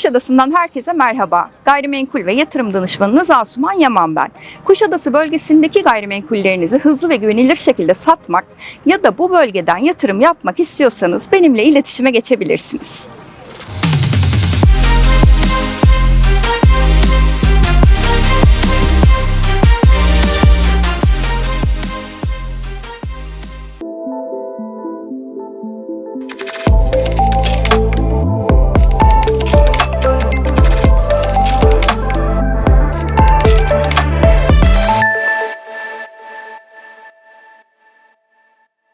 Kuşadası'ndan herkese merhaba. Gayrimenkul ve yatırım danışmanınız Asuman Yaman ben. Kuşadası bölgesindeki gayrimenkullerinizi hızlı ve güvenilir şekilde satmak ya da bu bölgeden yatırım yapmak istiyorsanız benimle iletişime geçebilirsiniz.